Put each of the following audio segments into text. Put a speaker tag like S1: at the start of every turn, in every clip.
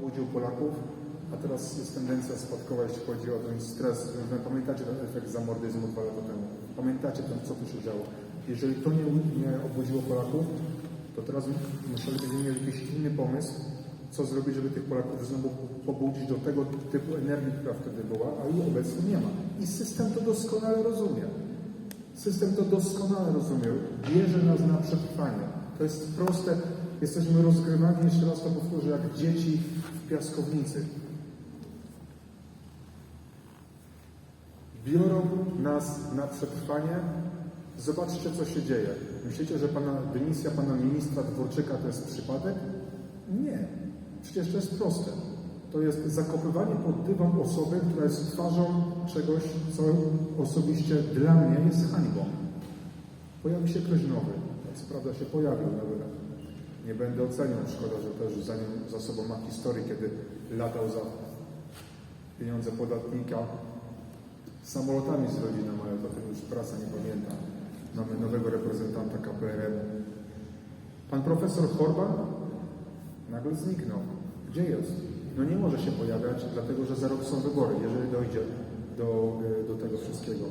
S1: budził Polaków, a teraz jest tendencja spadkowa, jeśli chodzi o ten stres. Pamiętacie ten efekt zamordyzmu dwa lata temu? Pamiętacie ten, co tu się działo? Jeżeli to nie, nie obudziło Polaków, to teraz musielibyśmy mieć jakiś inny pomysł, co zrobić, żeby tych Polaków znowu pobudzić do tego typu energii, która wtedy była, a jej obecnie nie ma. I system to doskonale rozumie. System to doskonale rozumie. Bierze nas na przetrwanie. To jest proste. Jesteśmy rozgrywani, jeszcze raz to powtórzę, jak dzieci w piaskownicy. Biorą nas na przetrwanie. Zobaczcie, co się dzieje. Myślicie, że pana, dymisja pana ministra Dworczyka to jest przypadek? Nie. Przecież to jest proste. To jest zakopywanie pod dywan osoby, która jest twarzą czegoś, co osobiście dla mnie jest hańbą. Pojawi się ktoś nowy. Co prawda się pojawił nowy. Nie będę oceniał. Szkoda, że też za, za sobą ma historię, kiedy latał za pieniądze podatnika samolotami z rodziną, ale to już prasa nie pamięta. Mamy nowego reprezentanta KPRM. Pan profesor Horban nagle zniknął. Gdzie jest? No nie może się pojawiać, dlatego że za rok są wybory, jeżeli dojdzie do, e, do tego wszystkiego.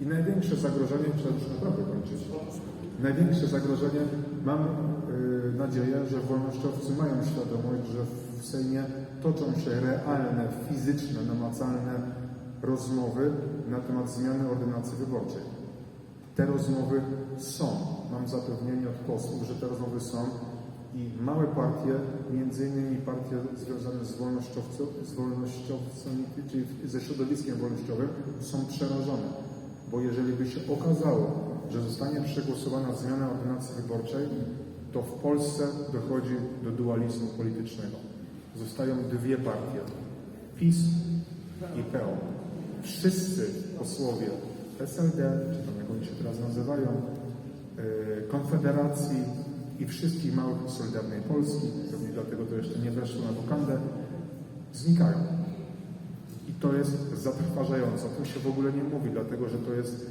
S1: I największe zagrożenie, już naprawdę kończyć. Największe zagrożenie, mam nadzieję, że wolnościowcy mają świadomość, że w Sejmie toczą się realne, fizyczne, namacalne rozmowy na temat zmiany ordynacji wyborczej. Te rozmowy są. Mam zapewnienie od posłów, że te rozmowy są i małe partie, między innymi partie związane z, z wolnościowcami, czyli ze środowiskiem wolnościowym, są przerażone. Bo jeżeli by się okazało, że zostanie przegłosowana zmiana ordynacji wyborczej, to w Polsce dochodzi do dualizmu politycznego. Zostają dwie partie. PiS i PO. Wszyscy posłowie SLD, czy tam jak oni się teraz nazywają, yy, Konfederacji i wszystkich małych Solidarnej Polski, pewnie dlatego to jeszcze nie weszło na wokandę, znikają. I to jest zatrważające. O tym się w ogóle nie mówi, dlatego że to jest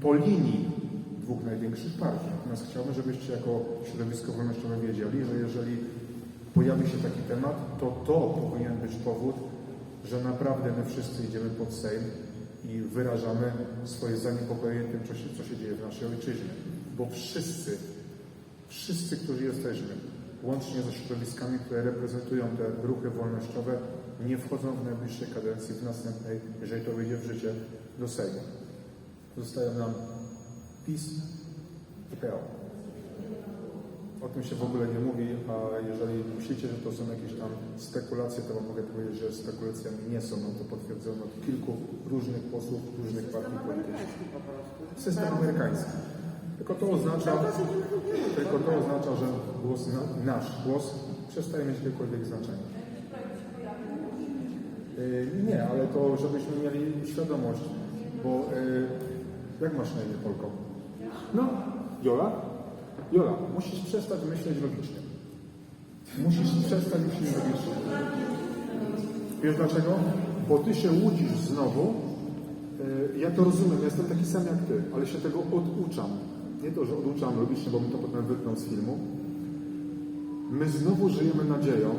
S1: po linii dwóch największych partii. Natomiast chciałbym, żebyście jako środowisko wolnościowe wiedzieli, że jeżeli pojawi się taki temat, to to powinien być powód, że naprawdę my wszyscy idziemy pod Sejm i wyrażamy swoje zaniepokojenie tym, co się, co się dzieje w naszej ojczyźnie. Bo wszyscy, wszyscy, którzy jesteśmy, łącznie ze środowiskami, które reprezentują te ruchy wolnościowe, nie wchodzą w najbliższej kadencji, w następnej, jeżeli to wyjdzie w życie, do Sejmu. Zostają nam PiS i PO. O tym się w ogóle nie mówi, a jeżeli myślicie, że to są jakieś tam spekulacje, to wam mogę powiedzieć, że spekulacjami nie są. Mam to potwierdzono od kilku różnych posłów, różnych partii politycznych. System amerykański. Tylko to oznacza, tylko to oznacza, że głos na, nasz głos przestaje mieć jakiekolwiek znaczenie. Yy, nie, ale to żebyśmy mieli świadomość, bo yy, jak masz na imię Polko? No, Jola? Jola, musisz przestać myśleć logicznie. Musisz przestać myśleć logicznie. Wiesz dlaczego? Bo ty się łudzisz znowu. Yy, Ja to rozumiem, jestem taki sam jak ty, ale się tego oduczam. Nie to, że oduczam logicznie, bo mi to potem wypną z filmu. My znowu żyjemy nadzieją,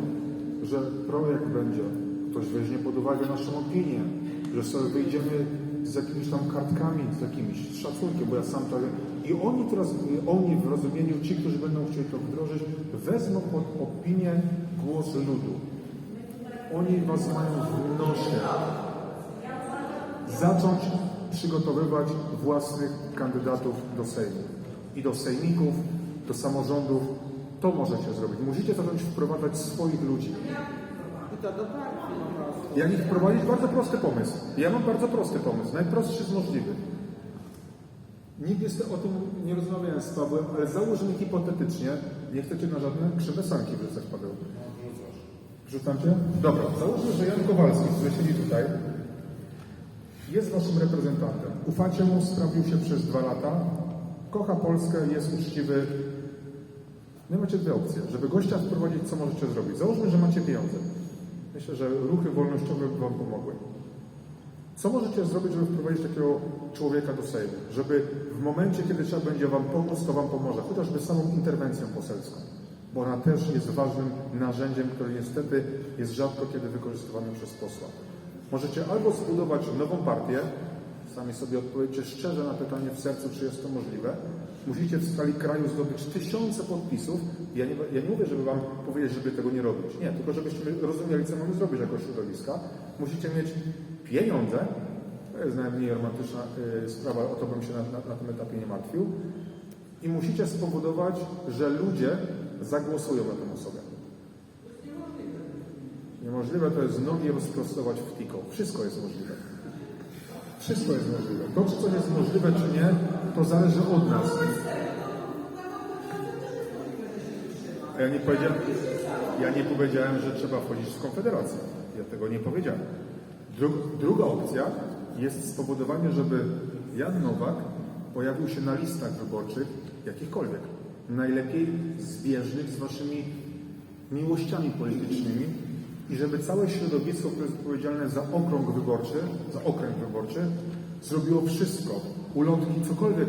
S1: że projekt będzie, ktoś weźmie pod uwagę naszą opinię, że sobie wyjdziemy z jakimiś tam kartkami, z jakimś z szacunkiem, bo ja sam to. I oni teraz, oni w rozumieniu, ci, którzy będą chcieli to wdrożyć, wezmą pod opinię głos ludu. Oni was mają w nosie. Zacząć przygotowywać własnych kandydatów do Sejmu. I do sejmików, do samorządów. To możecie zrobić. Musicie zacząć wprowadzać swoich ludzi. Jak ich wprowadzić? Bardzo prosty pomysł. Ja mam bardzo prosty pomysł, najprostszy z możliwych. Nigdy o tym nie rozmawiałem z Pawłem, ale załóżmy hipotetycznie, nie chcecie na żadne krzywe sanki wrzucać, Paweł. Wrzucam cię? Dobra, załóżmy, że Jan Kowalski, który siedzi tutaj, jest waszym reprezentantem. Ufacie mu, sprawdził się przez dwa lata, kocha Polskę, jest uczciwy. No macie dwie opcje. Żeby gościa wprowadzić, co możecie zrobić? Załóżmy, że macie pieniądze. Myślę, że ruchy wolnościowe by Wam pomogły. Co możecie zrobić, żeby wprowadzić takiego człowieka do Sejmu? Żeby w momencie, kiedy trzeba będzie Wam pomóc, to Wam pomoże, chociażby samą interwencją poselską. bo ona też jest ważnym narzędziem, które niestety jest rzadko kiedy wykorzystywane przez posła. Możecie albo zbudować nową partię, sami sobie odpowiedzcie szczerze na pytanie w sercu, czy jest to możliwe. Musicie w skali kraju zdobyć tysiące podpisów. Ja nie, ja nie mówię, żeby wam powiedzieć, żeby tego nie robić. Nie, tylko żebyśmy rozumieli, co mamy zrobić jako środowiska. Musicie mieć pieniądze, to jest najmniej romantyczna y, sprawa, o to bym się na, na, na tym etapie nie martwił. I musicie spowodować, że ludzie zagłosują na tę osobę. Niemożliwe to jest nogi rozprostować w tiko. Wszystko jest możliwe. Wszystko jest możliwe. To, czy coś jest możliwe, czy nie, to zależy od nas. Ja nie powiedziałem, ja nie powiedziałem, że trzeba wchodzić w konfederację. Ja tego nie powiedziałem. Dru, druga opcja jest spowodowanie, żeby Jan Nowak pojawił się na listach wyborczych jakichkolwiek. Najlepiej zbieżnych z waszymi miłościami politycznymi i żeby całe środowisko, które jest odpowiedzialne za okrąg wyborczy, za okręg wyborczy, zrobiło wszystko, ulotki, cokolwiek,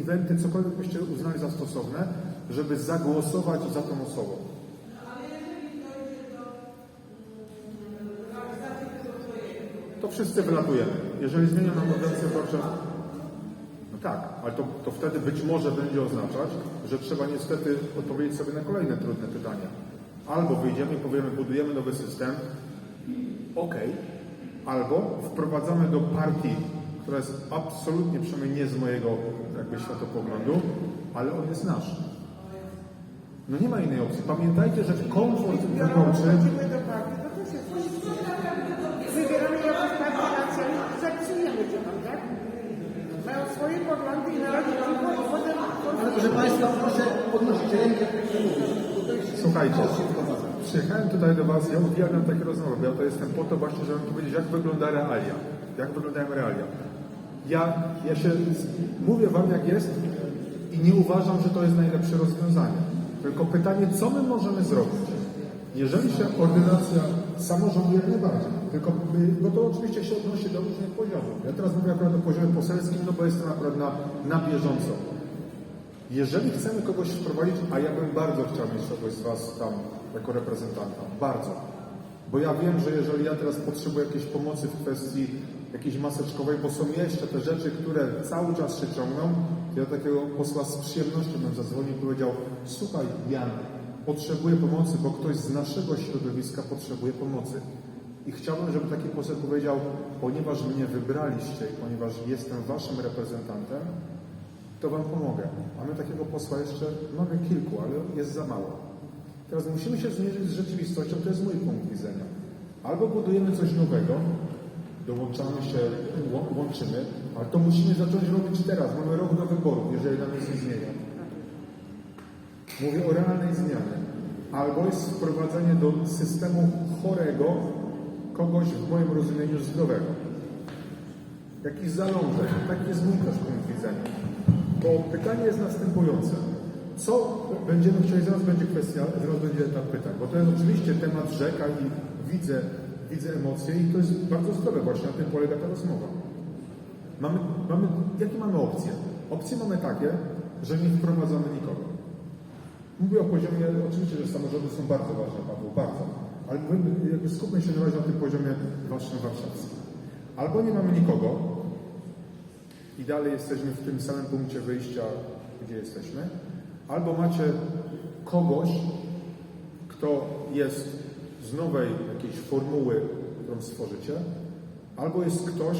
S1: eventy, cokolwiek byście uznali za stosowne, żeby zagłosować za tą osobą. Wszyscy wylatujemy. Jeżeli zmienią nam ordynancję wyborczą, no tak, ale to, to wtedy być może będzie oznaczać, że trzeba niestety odpowiedzieć sobie na kolejne trudne pytania. Albo wyjdziemy i powiemy, budujemy nowy system, ok, albo wprowadzamy do partii, która jest absolutnie, przynajmniej nie z mojego jakby światopoglądu, ale on jest nasz. No nie ma innej opcji. Pamiętajcie, że komfort wyborczy
S2: Wybieramy jakąś partię na cel i zapisujemy się tam, tak? Mają swoje poglądy i narodzi tylko i potem...
S3: Ale proszę Państwa, proszę podnosić rękę.
S1: Słuchajcie, przyjechałem tutaj do Was, ja uwielbiam takie rozmowy, ja to jestem po to właśnie, żeby powiedzieć, jak wygląda realia. Jak wyglądają realia. Ja, ja się mówię Wam jak jest i nie uważam, że to jest najlepsze rozwiązanie. Tylko pytanie, co my możemy zrobić? Jeżeli się ordynacja samorządu jak najbardziej, tylko no to oczywiście się odnosi do różnych poziomów. Ja teraz mówię akurat o poziomie poselskim, no bo jestem akurat na, na bieżąco. Jeżeli chcemy kogoś wprowadzić, a ja bym bardzo chciał mieć kogoś z Was tam jako reprezentanta, bardzo. Bo ja wiem, że jeżeli ja teraz potrzebuję jakiejś pomocy w kwestii jakiejś maseczkowej, bo są jeszcze te rzeczy, które cały czas się ciągną, to ja takiego posła z przyjemnością bym zadzwonił i powiedział, słuchaj Jan, potrzebuję pomocy, bo ktoś z naszego środowiska potrzebuje pomocy. I chciałbym, żeby taki poseł powiedział, ponieważ mnie wybraliście i ponieważ jestem Waszym reprezentantem, to Wam pomogę. Mamy takiego posła jeszcze, mamy kilku, ale jest za mało. Teraz musimy się zmierzyć z rzeczywistością, to jest mój punkt widzenia. Albo budujemy coś nowego, dołączamy się, łą- łączymy, ale to musimy zacząć robić teraz. Mamy rok do wyborów, jeżeli nam nic nie zmienia. Mówię o realnej zmianie. Albo jest wprowadzenie do systemu chorego kogoś w moim rozumieniu zdrowego. Jakiś zalążek. Taki jest mój też punkt widzenia. Bo pytanie jest następujące. Co będziemy chcieli, zaraz będzie kwestia, zaraz będzie etap pytań, bo to jest oczywiście temat rzeka i widzę, widzę emocje i to jest bardzo zdrowe właśnie, na tym polega ta rozmowa. Mamy, mamy, jakie mamy opcje? Opcje mamy takie, że nie wprowadzamy nikogo. Mówię o poziomie, oczywiście, że samorządy są bardzo ważne, Paweł, bardzo. Ale jakby skupmy się na razie na tym poziomie waszym warszawskim. Albo nie mamy nikogo i dalej jesteśmy w tym samym punkcie wyjścia, gdzie jesteśmy, albo macie kogoś, kto jest z nowej jakiejś formuły, którą stworzycie, albo jest ktoś,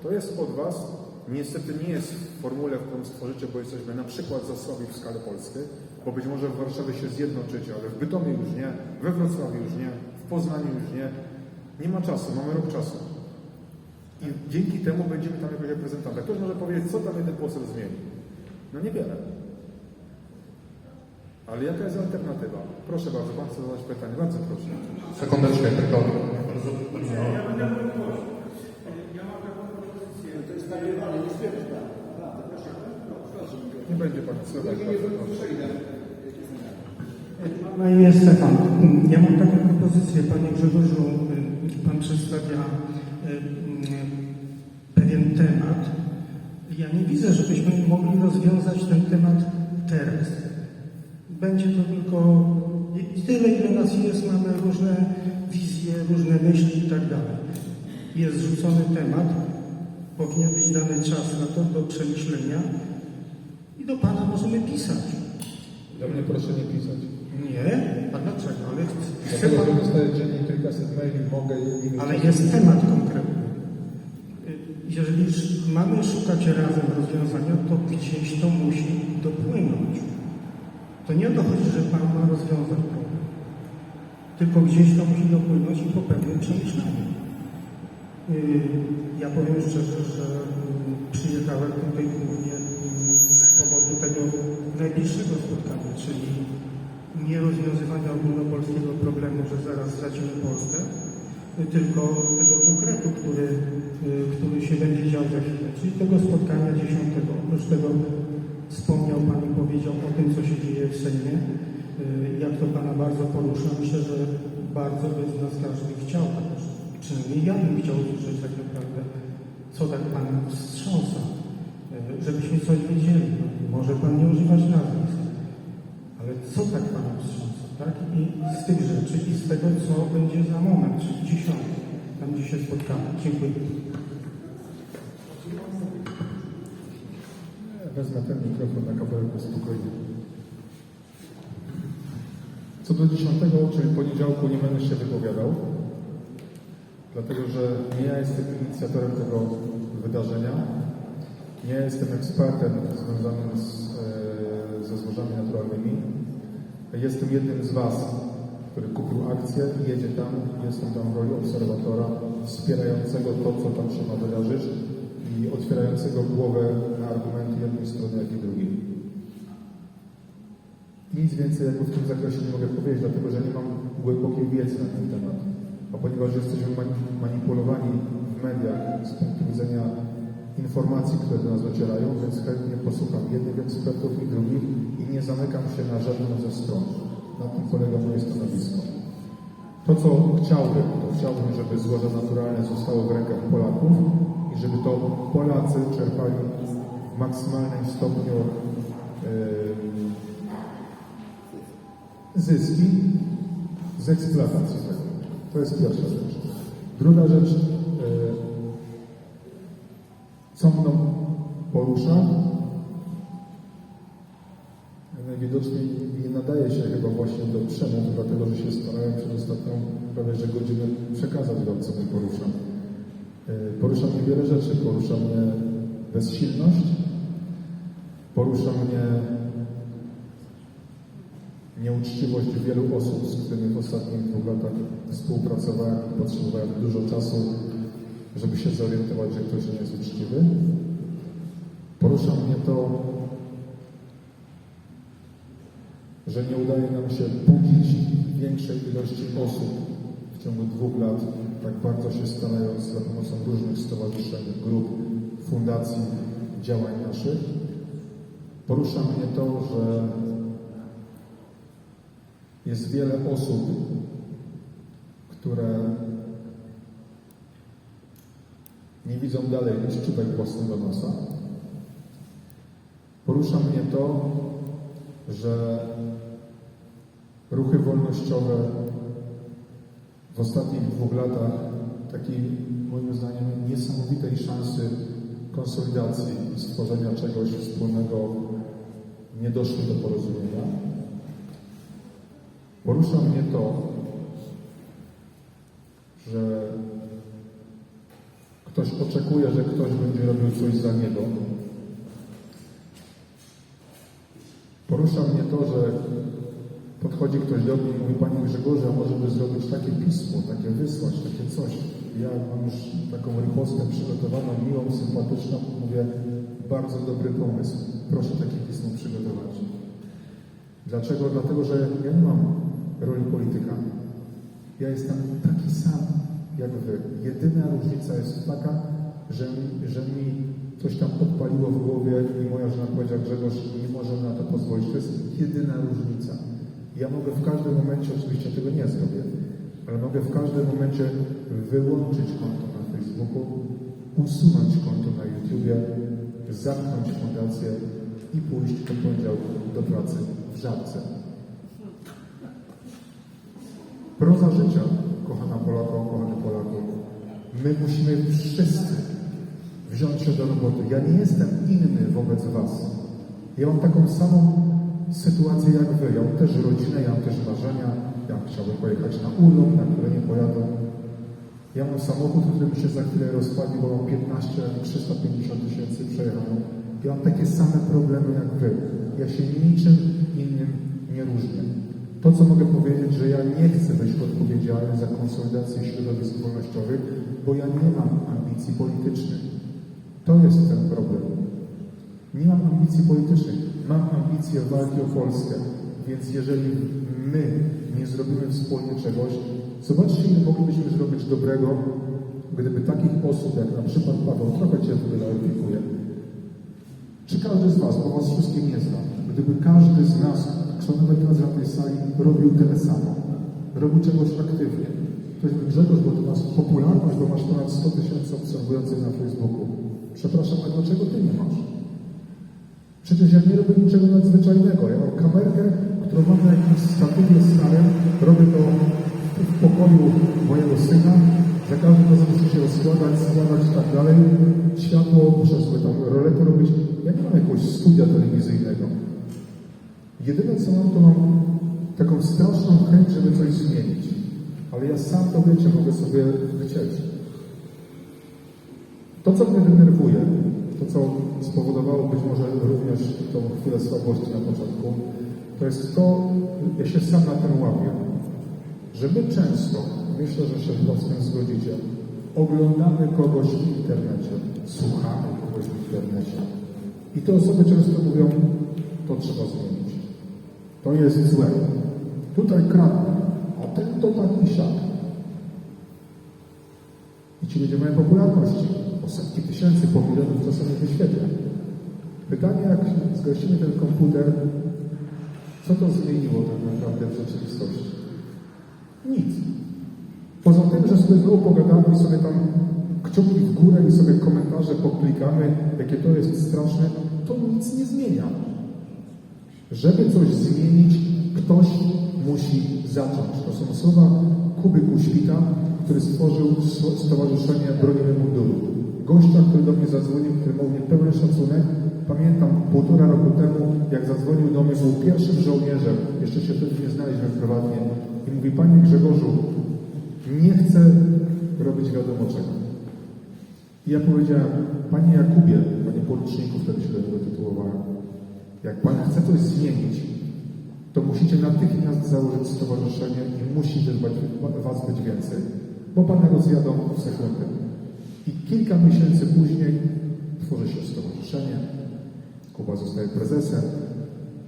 S1: kto jest od was, niestety nie jest w formule, którą stworzycie, bo jesteśmy na przykład za słabi w skali polskiej, bo być może w Warszawie się zjednoczycie, ale w Bytomiu już nie, we Wrocławiu już nie, w Poznaniu już nie. Nie ma czasu, mamy rok czasu. I dzięki temu będziemy tam jakoś reprezentanta. Ktoś może powiedzieć, co tam jeden poseł zmieni. No niewiele. Ale jaka jest alternatywa? Proszę bardzo, Pan chce zadać pytanie. Bardzo proszę.
S4: Sekundeczkę, tylko
S3: To jest nagrywane, nie stwierdź Pan.
S1: Nie będzie Pan słuchać.
S5: Na imię Stefan. Ja mam taką propozycję, Panie Grzegorzu. y, Pan przedstawia y, y, pewien temat. Ja nie widzę, żebyśmy mogli rozwiązać ten temat teraz. Będzie to tylko tyle, ile nas jest, mamy różne wizje, różne myśli i tak dalej. Jest rzucony temat, powinien być dany czas na to do przemyślenia i do Pana możemy pisać.
S1: Do mnie proszę nie pisać.
S5: Nie? A dlaczego? Ale chce
S1: Dlatego,
S5: Pan...
S1: że dostaję dziennie kilkaset maili, mogę je
S5: Ale jest temat konkretny. Y, Jeżeli sz- mamy szukać razem rozwiązania, to gdzieś to musi dopłynąć. To nie o to chodzi, że Pan ma rozwiązać problem. Tylko gdzieś to musi dopłynąć i po pewnym przemyśleniu. Y, Ja powiem szczerze, że y, przyjechałem tutaj głównie y, z powodu tego najbliższego spotkania, czyli nie rozwiązywania ogólnopolskiego problemu, że zaraz stracimy Polskę, y, tylko tego konkretu, który, y, który się będzie dział za chwilę, czyli tego spotkania dziesiątego. Oprócz tego wspomniał Pan i powiedział o tym, co się dzieje w Sejmie, y, jak to Pana bardzo porusza. Myślę, że bardzo by z nas każdy chciał, przynajmniej ja bym chciał usłyszeć tak naprawdę, co tak Pana wstrząsa, żebyśmy coś wiedzieli. Tak? I z tych rzeczy i z tego, co będzie za moment, czyli dziesiąty, tam gdzie się spotkamy. Dziękuję.
S1: Wezmę ten mikrofon na kapelusz spokojnie. Co do 10, czyli poniedziałku, nie będę się wypowiadał, dlatego że nie ja jestem inicjatorem tego wydarzenia. Nie jestem ekspertem związanym z, e, ze złożami naturalnymi. Jestem jednym z Was, który kupił akcję, jedzie tam, jestem tam w roli obserwatora, wspierającego to, co tam się ma wydarzyć i otwierającego głowę na argumenty jednej strony, jak i drugiej. Nic więcej jakby w tym zakresie nie mogę powiedzieć, dlatego że nie mam głębokiej wiedzy na ten temat. A ponieważ jesteśmy mani- manipulowani w mediach z punktu widzenia informacji, które do nas docierają, więc chętnie posłucham jednych ekspertów i drugich i nie zamykam się na żadną ze stron. Na tym polega moje stanowisko. To, co chciałbym, to chciałbym, żeby złoża naturalne zostały w rękach Polaków i żeby to Polacy czerpali w maksymalnym stopniu yy, zyski z eksploatacji tego. To jest pierwsza rzecz. Druga rzecz, yy, co mną porusza, najwidoczniej nie nadaje się chyba właśnie do przemów, dlatego że się starałem przez ostatnią prawie że godzinę przekazać Wam, co mnie porusza. Yy, Porusza mnie wiele rzeczy. Porusza mnie bezsilność, porusza mnie nieuczciwość wielu osób, z którymi w ostatnich dwóch latach współpracowałem i potrzebowałem dużo czasu, żeby się zorientować, że ktoś nie jest uczciwy. Porusza mnie to, że nie udaje nam się budzić większej ilości osób w ciągu dwóch lat, tak bardzo się starając za pomocą różnych stowarzyszeń, grup, fundacji, działań naszych. Porusza mnie to, że jest wiele osób, które nie widzą dalej niż czubek własnego nosa. Porusza mnie to, że ruchy wolnościowe w ostatnich dwóch latach takiej, moim zdaniem, niesamowitej szansy konsolidacji i stworzenia czegoś wspólnego nie doszły do porozumienia. Porusza mnie to, że ktoś oczekuje, że ktoś będzie robił coś za niego. Porusza mnie to, że podchodzi ktoś do mnie i mówi Panie Grzegorzu, a może by zrobić takie pismo, takie wysłać, takie coś. Ja mam już taką ripostę przygotowaną, miłą, sympatyczną. Mówię, bardzo dobry pomysł. Proszę takie pismo przygotować. Dlaczego? Dlatego, że ja nie mam roli polityka. Ja jestem taki sam jak wy. Jedyna różnica jest taka, że że mi coś tam odpaliło w głowie i moja żona powiedziała, Grzegorz, nie możemy na to pozwolić. To jest jedyna różnica. Ja mogę w każdym momencie, oczywiście tego nie zrobię, ale mogę w każdym momencie wyłączyć konto na Facebooku, usunąć konto na YouTubie, zamknąć fundację i pójść do poniedziałku do pracy w żabce. Proza życia, kochana Polako, kochany Polaku. My musimy wszyscy wziąć się do roboty. Ja nie jestem inny wobec Was. Ja mam taką samą sytuację jak Wy. Ja mam też rodzinę, ja mam też marzenia. Ja chciałbym pojechać na urlop, na które nie pojadę. Ja mam samochód, który mi się za chwilę rozpadli, bo mam 15, 350 tysięcy przejechane. Ja mam takie same problemy jak Wy. Ja się niczym innym nie różnię. To, co mogę powiedzieć, że ja nie chcę być odpowiedzialny za konsolidację środowisk wolnościowych, bo ja nie mam ambicji politycznych. To jest ten problem. Nie mam ambicji politycznych, mam ambicje walki o Polskę. Więc jeżeli my nie zrobimy wspólnie czegoś, zobaczcie, ile moglibyśmy zrobić dobrego, gdyby takich osób jak na przykład Paweł, trochę Cię wyleryfikuję, czy każdy z Was, bo Was wszystkich nie znam, gdyby każdy z nas, kto nawet teraz na tej sali, robił tyle samo, robił czegoś aktywnie. Ktoś by Grzegorz, bo Ty masz popularność, bo masz ponad 100 tysięcy obserwujących na Facebooku. Przepraszam, a dlaczego Ty nie masz? Przecież ja nie robię niczego nadzwyczajnego. Ja mam kamerkę, którą mam na jakimś statywie starym, robię to w pokoju mojego syna. Za każdym razem muszę się rozkładać, składać i tak dalej. Światło, muszę sobie tam roletę robić. Ja nie mam jakiegoś studia telewizyjnego. Jedyne co mam, to mam taką straszną chęć, żeby coś zmienić. Ale ja sam to wiecie, mogę sobie chcieć. To, co mnie denerwuje, co spowodowało być może również tą chwilę słabości na początku, to jest to, ja się sam na tym łapię, że my często, myślę, że się chyba z zgodzicie, oglądamy kogoś w internecie, słuchamy kogoś w internecie i te osoby często mówią, to trzeba zmienić. To jest złe. Tutaj kradną, a ten to tak i siak. I ci ludzie mają popularności. Setki tysięcy, po milionów czasami wyświetla. Pytanie, jak zgasimy ten komputer, co to zmieniło tak naprawdę w rzeczywistości? Nic. Poza tym, że sobie znowu pogadamy i sobie tam kciuki w górę i sobie komentarze poklikamy, jakie to jest straszne, to nic nie zmienia. Żeby coś zmienić, ktoś musi zacząć. To są słowa Kuby Kuświta, który stworzył Stowarzyszenie Bronimy Munduru. Gościa, który do mnie zadzwonił, który miał mnie pełen szacunek. Pamiętam półtora roku temu, jak zadzwonił do mnie, był pierwszym żołnierzem, jeszcze się wtedy nie znaliśmy prywatnie, i mówi, Panie Grzegorzu, nie chcę robić wiadomo czego. I ja powiedziałem, Panie Jakubie, Panie poruczniku, wtedy się do niego tytułowałem, jak Pan chce coś zmienić, to musicie natychmiast założyć stowarzyszenie i musi być Was być więcej, bo Pana rozjadą w sekundę. I kilka miesięcy później tworzy się stowarzyszenie, Kuba zostaje prezesem.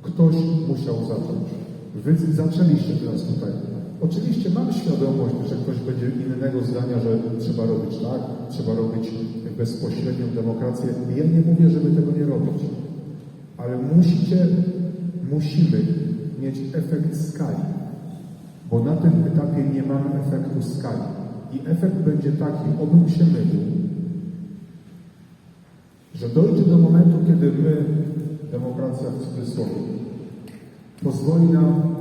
S1: Ktoś musiał zacząć. Wy zaczęliście teraz tutaj. Oczywiście mam świadomość, że ktoś będzie innego zdania, że trzeba robić tak, trzeba robić bezpośrednią demokrację. Ja nie mówię, żeby tego nie robić. Ale musicie, musimy mieć efekt skali. Bo na tym etapie nie mamy efektu skali. I efekt będzie taki, obym się mylił, że dojdzie do momentu, kiedy my, demokracja w cudzysłowie, pozwoli nam